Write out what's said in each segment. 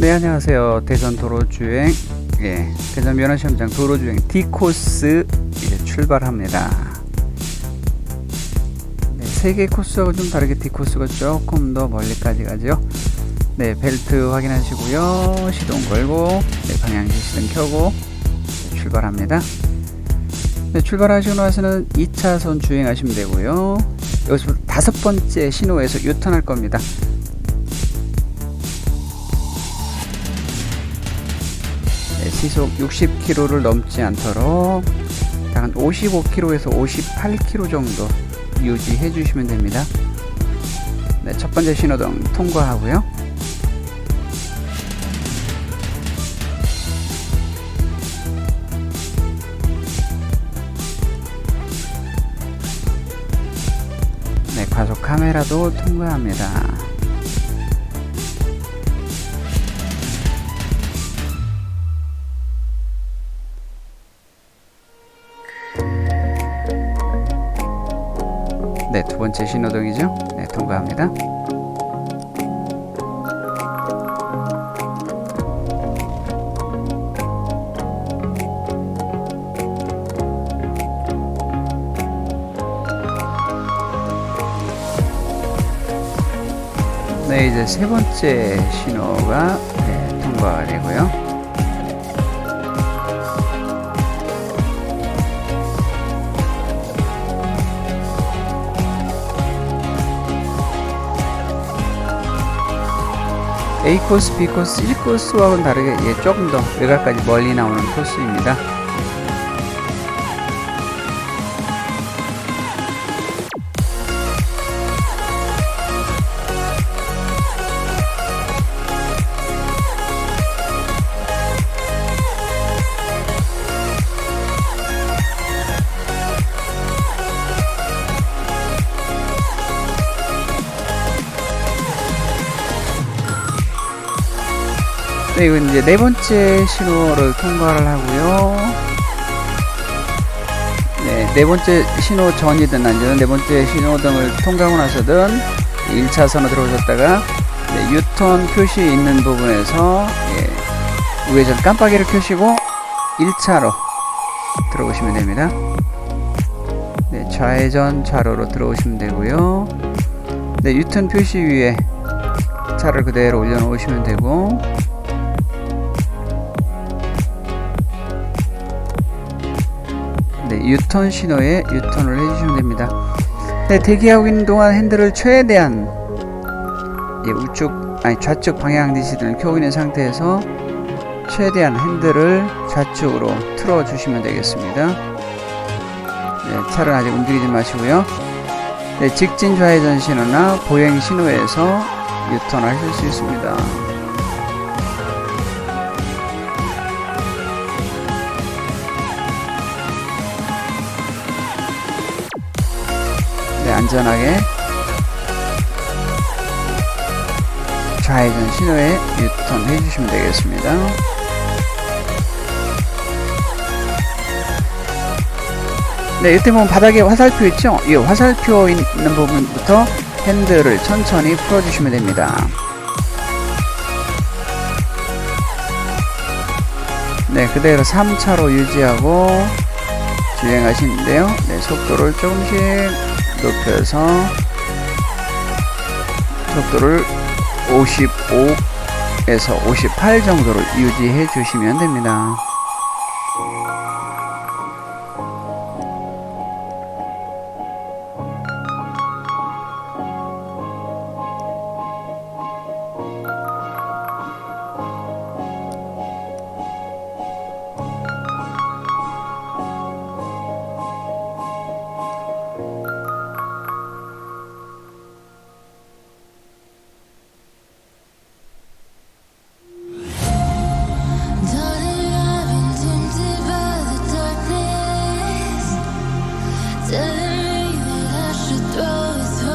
네 안녕하세요 대전 도로주행 예 대전 면허시험장 도로주행 D 코스 이제 출발합니다. 네, 세개 코스하고 좀 다르게 D 코스가 조금 더 멀리까지 가죠. 네 벨트 확인하시고요 시동 걸고 네, 방향지 시동 켜고 네, 출발합니다. 네, 출발하시고 나서는 2차선 주행하시면 되고요. 여기서 다섯 번째 신호에서 유턴할 겁니다. 시속 60km를 넘지 않도록 한 55km에서 58km 정도 유지해 주시면 됩니다. 네, 첫 번째 신호등 통과하고요. 네, 과속 카메라도 통과합니다. 번째 신호등이죠. 네, 통과합니다. 네, 이제 세 번째 신호가 네, 통과가 되고요. A 코스, B 코스, C 코스와는 다르게 예, 조금 더 외곽까지 멀리 나오는 코스입니다. 네, 이건 이제 네 번째 신호를 통과를 하고요. 네, 네 번째 신호 전이든 아니든 네 번째 신호등을 통과하고 나서든 1차선으로 들어오셨다가 네, 유턴 표시 있는 부분에서 예, 우회전 깜빡이를 켜시고 1차로 들어오시면 됩니다. 네, 좌회전 차로로 들어오시면 되고요. 네, 유턴 표시 위에 차를 그대로 올려놓으시면 되고 유턴 신호에 유턴을 해주시면 됩니다. 네, 대기하고 있는 동안 핸들을 최대한 예, 우측 아니 좌측 방향 지시등을 켜고 있는 상태에서 최대한 핸들을 좌측으로 틀어 주시면 되겠습니다. 네, 차를 아직 움직이지 마시고요. 네, 직진 좌회전 신호나 보행 신호에서 유턴을 하실 수 있습니다. 안전하게 좌회전 신호에 유턴 해주시면 되겠습니다. 네, 이때 보면 바닥에 화살표 있죠? 이 화살표 있는 부분부터 핸들을 천천히 풀어주시면 됩니다. 네, 그대로 3차로 유지하고 주행하시는데요. 네, 속도를 조금씩 높여서 속도를 55에서 58 정도로 유지해 주시면 됩니다.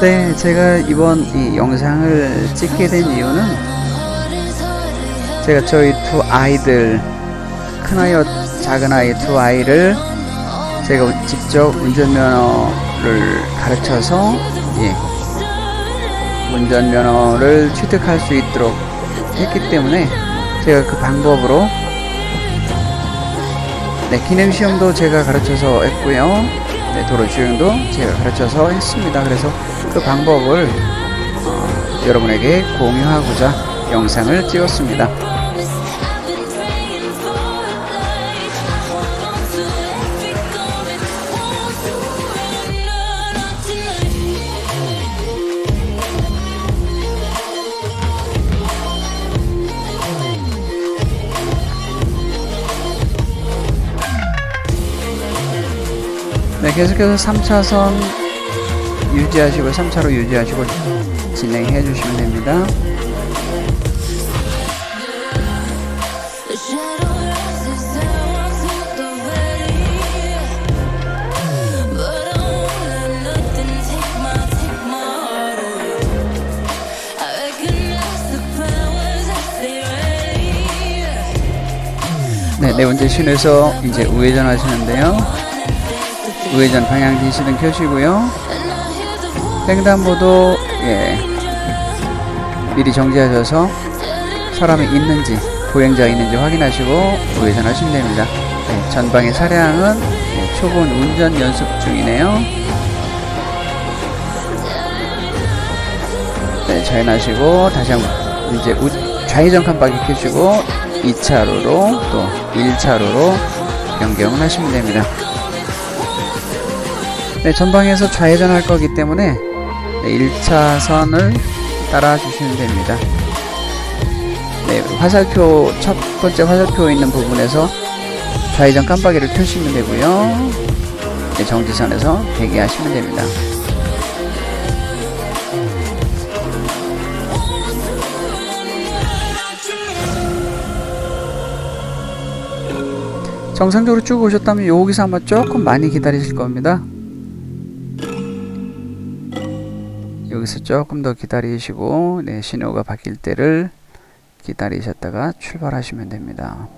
네, 제가 이번 이 영상을 찍게 된 이유는 제가 저희 두 아이들 큰 아이와 작은 아이 두 아이를 제가 직접 운전면허를 가르쳐서 예, 운전면허를 취득할 수 있도록 했기 때문에 제가 그 방법으로 네, 기능 시험도 제가 가르쳐서 했고요. 네, 도로 주행도 제가 가르쳐서 했습니다. 그래서 그 방법을 어, 여러분에게 공유하고자 영상을 찍었습니다. 계속해서 3차선 유지하시고 3차로 유지하시고 진행해 주시면 됩니다. 네, 네 번째 신에서 이제 우회전 하시는데요. 우회전 방향 지시등 켜시고요. 횡단보도 예, 미리 정지하셔서 사람이 있는지 보행자가 있는지 확인하시고 우회전 하시면 됩니다. 네, 전방의 차량은 예, 초본 운전 연습 중이네요. 네, 좌회하시고 다시 한번 이제 우- 좌회전 깜빡이 켜시고 2차로로 또 1차로로 변경을 하시면 됩니다. 네, 전방에서 좌회전할 거기 때문에 네, 1차선을 따라 주시면 됩니다. 네, 화살표 첫 번째 화살표 있는 부분에서 좌회전 깜빡이를 켜시면 되고요. 네, 정지선에서 대기하시면 됩니다. 정상적으로 쭉 오셨다면 여기서 아마 조금 많이 기다리실 겁니다. 여기서 조금 더 기다리시고 네, 신호가 바뀔 때를 기다리셨다가 출발하시면 됩니다.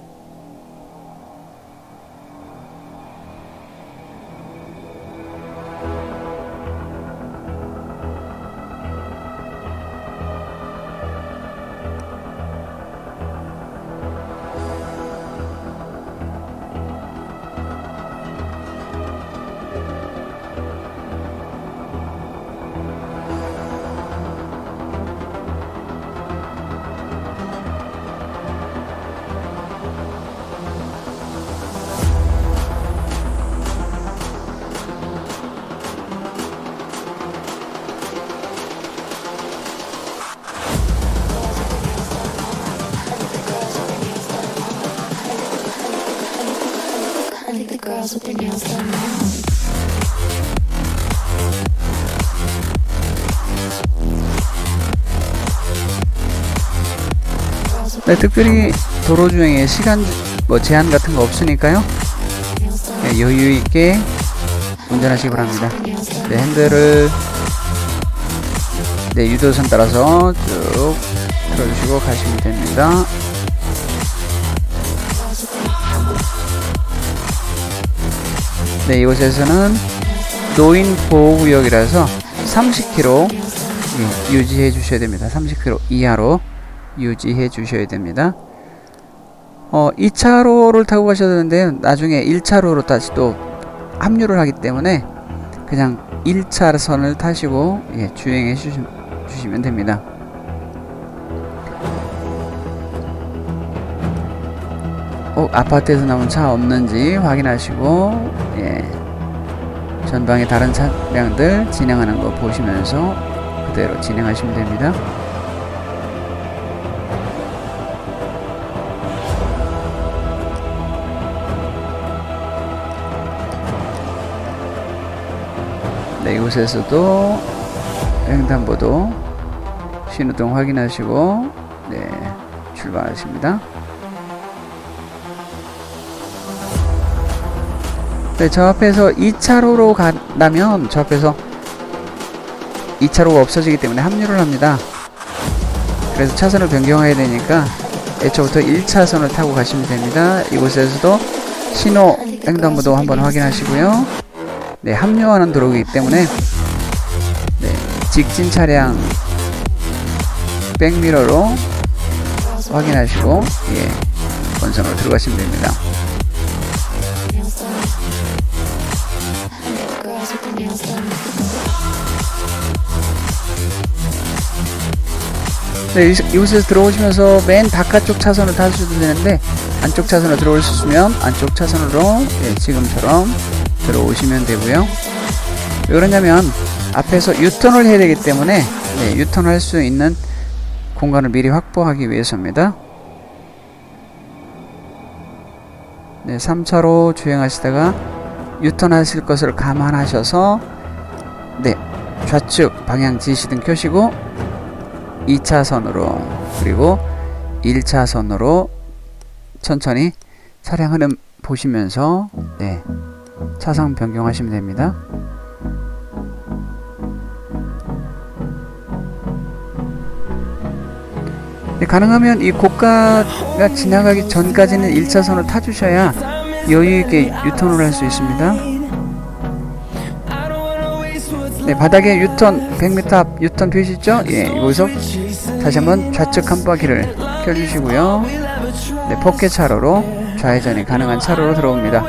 네, 특별히 도로 주행에 시간 뭐 제한 같은 거 없으니까요. 네, 여유 있게 운전하시기 바랍니다. 네, 핸들을 네, 유도선 따라서 쭉 틀어주시고 가시면 됩니다. 네, 이곳에서는 노인 보호구역이라서 30km 예, 유지해 주셔야 됩니다. 30km 이하로 유지해 주셔야 됩니다. 어, 2차로를 타고 가셔야 되는데 나중에 1차로로 다시 또 합류를 하기 때문에 그냥 1차선을 타시고 예, 주행해 주시, 주시면 됩니다. 꼭 아파트에서 나온 차 없는지 확인하시고 예, 전방에 다른 차량들 진행하는 거 보시면서 그대로 진행하시면 됩니다. 네, 이곳에서도 횡단보도 신호등 확인하시고 네, 출발하십니다. 네, 저 앞에서 2차로로 간다면 저 앞에서 2차로가 없어지기 때문에 합류를 합니다. 그래서 차선을 변경해야 되니까 애초부터 1차선을 타고 가시면 됩니다. 이곳에서도 신호 횡단보도 한번 확인하시고요. 네, 합류하는 도로이기 때문에 네, 직진 차량 백미러로 확인하시고 예, 본선으로 들어가시면 됩니다. 네, 이- 이곳에서 들어오시면서 맨 바깥쪽 차선을 타셔도 되는데 안쪽 차선으로 있으면 안쪽 차선으로 예, 지금처럼 들어오시면 되고요. 왜 그러냐면 앞에서 유턴을 해야 되기 때문에 네, 유턴할 수 있는 공간을 미리 확보하기 위해서입니다. 네, 3차로 주행하시다가 유턴하실 것을 감안하셔서 네, 좌측 방향 지시등 켜시고 2차선으로 그리고 1차선으로 천천히 차량 흐름 보시면서 네, 차선 변경하시면 됩니다. 네, 가능하면 이 고가가 지나가기 전까지는 1차선을 타주셔야 여유 있게 유턴을 할 수 있습니다. 네, 바닥에 유턴 100m 앞 유턴 되시죠? 예, 여기서 다시 한번 좌측 깜빡이를 켜주시고요. 네, 포켓 차로로 좌회전이 가능한 차로로 들어옵니다.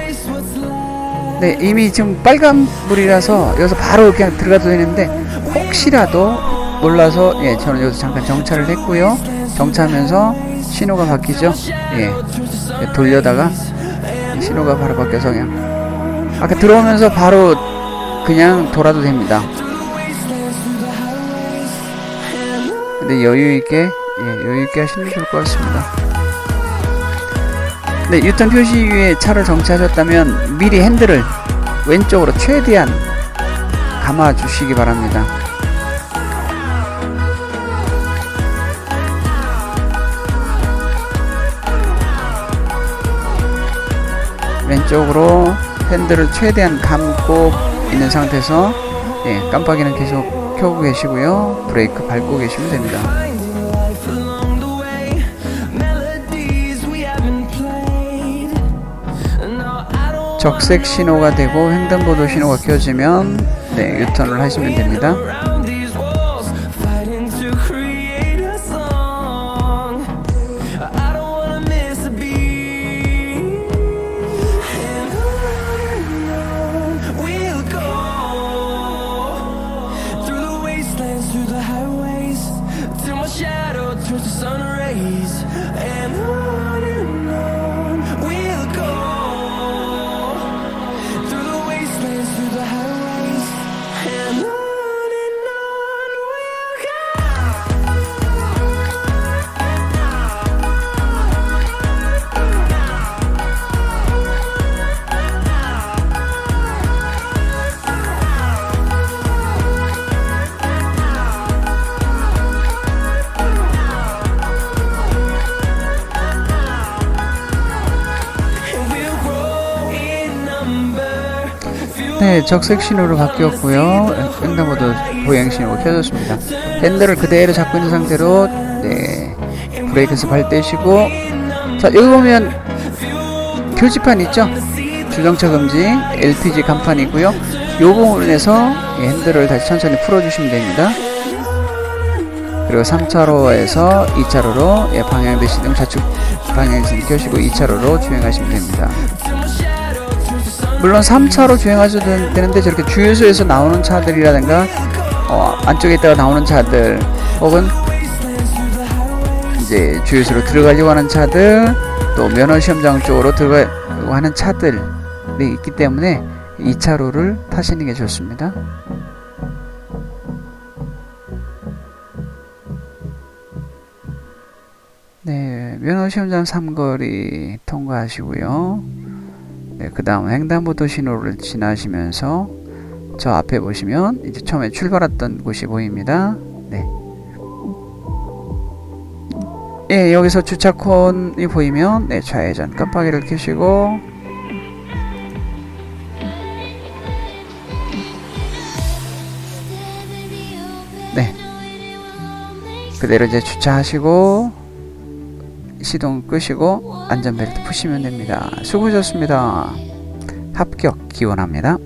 네, 이미 지금 빨간불이라서 여기서 바로 그냥 들어가도 되는데 혹시라도 몰라서 예, 저는 여기서 잠깐 정차를 했고요. 정차하면서 신호가 바뀌죠. 예, 예, 돌려다가 신호가 바로 바뀌어서 그냥 아까 들어오면서 바로 그냥 돌아도 됩니다. 근데 여유 있게 예, 여유 있게 하시는 게 좋을 것 같습니다. 네, 유턴 표시 위에 차를 정차하셨다면 미리 핸들을 왼쪽으로 최대한 감아 주시기 바랍니다. 왼쪽으로 핸들을 최대한 감고 있는 상태에서 예, 깜빡이는 계속 켜고 계시고요. 브레이크 밟고 계시면 됩니다. 적색 신호가 되고 횡단보도 신호가 켜지면 네, 유턴을 하시면 됩니다. 네, 적색 신호로 바뀌었고요. 횡단보도 보행 신호가 켜졌습니다. 핸들을 그대로 잡고 있는 상태로 네, 브레이크에서 발 떼시고 자, 여기 보면 표지판 있죠? 주정차 금지, LPG 간판이고요. 요 부분에서 예, 핸들을 다시 천천히 풀어주시면 됩니다. 그리고 3차로에서 2차로로 예, 방향 대시등 좌측 방향신 켜시고 2차로로 주행하시면 됩니다. 물론 3차로 주행하셔도 된- 되는데 저렇게 주유소에서 나오는 차들이라든가 어, 안쪽에 있다가 나오는 차들 혹은 이제 주유소로 들어가려고 하는 차들 또 면허 시험장 쪽으로 들어가려고 하는 차들이 있기 때문에 2차로를 타시는 게 좋습니다. 네, 면허 시험장 삼거리 통과하시고요. 네, 그 다음 횡단보도 신호를 지나시면서 저 앞에 보시면 이제 처음에 출발했던 곳이 보입니다. 네. 예, 여기서 주차콘이 보이면 네, 좌회전 깜빡이를 켜시고 네. 그대로 이제 주차하시고 시동 끄시고 안전벨트 푸시면 됩니다. 수고하셨습니다. 합격 기원합니다.